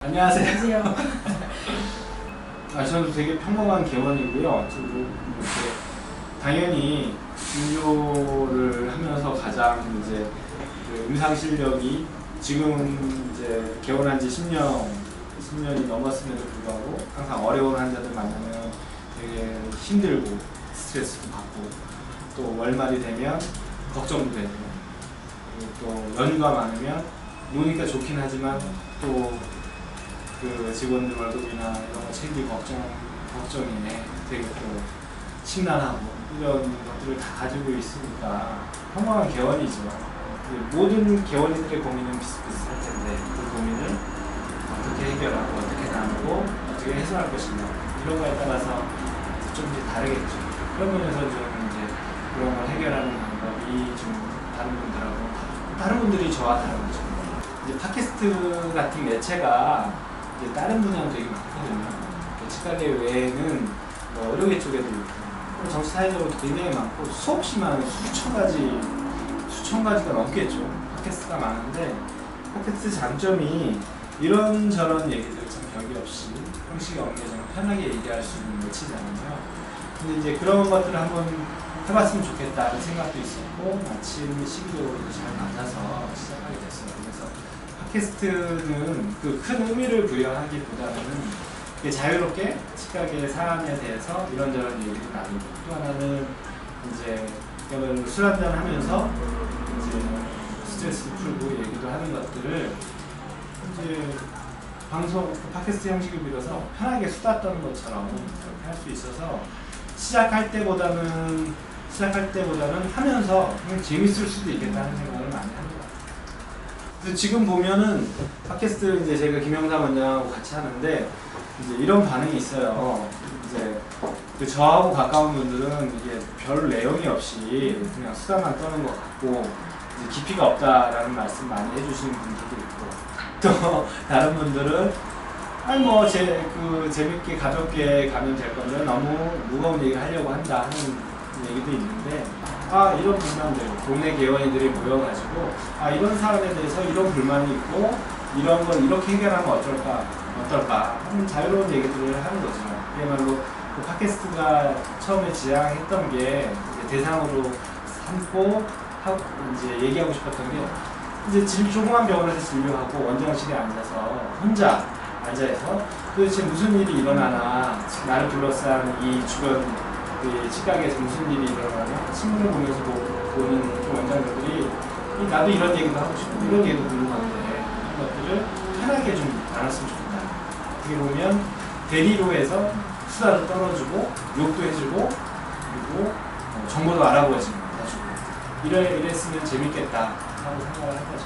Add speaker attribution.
Speaker 1: 안녕하세요.
Speaker 2: 안녕하세요.
Speaker 1: 아, 저는 되게 평범한 개원이고요. 저도 이렇게 당연히 진료를 하면서 가장 이제 그 임상 실력이 지금 이제 개원한 지 10년, 10년이 넘었음에도 불구하고 항상 어려운 환자들 만나면 되게 힘들고 스트레스도 받고 또 월말이 되면 걱정도 되고 또 연휴가 많으면 노니까 좋긴 하지만 또 그 직원들 월급이나 이런 거 챙기고 걱정, 걱정이네. 되게 또 심란하고 이런 것들을 다 가지고 있으니까 평범한 개원이죠. 그 모든 개원이들의 고민은 비슷비슷할 텐데 그 고민을 어떻게 해결하고 어떻게 나누고 어떻게 해소할 것인가 이런 거에 따라서 좀 이제 다르겠죠. 그런 면에서 좀 이제 그런 걸 해결하는 방법이 좀 다른 분들하고 다른 분들이 저와 다른 거죠. 이제 팟캐스트 같은 매체가 이제 다른 분야는 되게 많거든요. 치과계 외에는 뭐 의료계 쪽에도 있고 정치 사회적으로 굉장히 많고 수없이 많은 수천 가지 수천 가지가 넘겠죠. 팟캐스트가 많은데 팟캐스트 장점이 이런저런 얘기들 참 벽이 없이 형식이 없게 좀 편하게 얘기할 수 있는 매체잖아요. 근데 이제 그런 것들을 한번 해봤으면 좋겠다는 생각도 있었고 마침 시기적으로도 잘 맞아서 시작하게 됐어요. 그래서 팟캐스트는 그 큰 의미를 부여하기보다는 자유롭게 치과계 사안에 대해서 이런저런 얘기를 나누고 또 하나는 이제 술 한잔 하면서 이제 스트레스 풀고 얘기도 하는 것들을 이제 방송 팟캐스트 형식을 빌어서 편하게 수다 떠는 것처럼 그렇게 할 수 있어서 시작할 때보다는 시작할 때보다는 하면서 재밌을 수도 있겠다는 생각을 지금 보면은 팟캐스트 이제 제가 김영삼 원장하고 같이 하는데 이제 이런 반응이 있어요. 이제 그 저하고 가까운 분들은 이게 별 내용이 없이 그냥 수다만 떠는 것 같고 이제 깊이가 없다라는 말씀 많이 해주시는 분들도 있고 또 다른 분들은 아니 뭐제 그 재밌게 가볍게 가면 될 건데 너무 무거운 얘기를 하려고 한다 하는 얘기도 있는데 아 이런 불만들 동네 개원이들이 모여가지고 아 이런 사안에 대해서 이런 불만이 있고 이런 걸 이렇게 해결하면 어떨까 어떨까 하는 자유로운 얘기들을 하는 거죠. 그야말로 그 팟캐스트가 처음에 지향했던 게 대상으로 삼고 하고 이제 얘기하고 싶었던 게 이제 진- 조그만 병원에서 진료하고 원장실에 앉아서 혼자 앉아서 도대체 무슨 일이 일어나나 나를 둘러싼 이 주변 그 치과계에서 무슨 일이 일어나나 신문을 보면서 보- 보는 그 원장님들이 이 나도 이런 얘기도 하고 싶고 이런 얘기도 궁금한데 이런 것들을 편하게 좀 나눴으면 좋겠다. 어떻게 보면 대리로 해서 수다도 떨어주고 욕도 해주고 그리고 어, 정보도 알아보아지고 해주고 이래 이랬으면 재밌겠다 하고 생각을 한 거죠.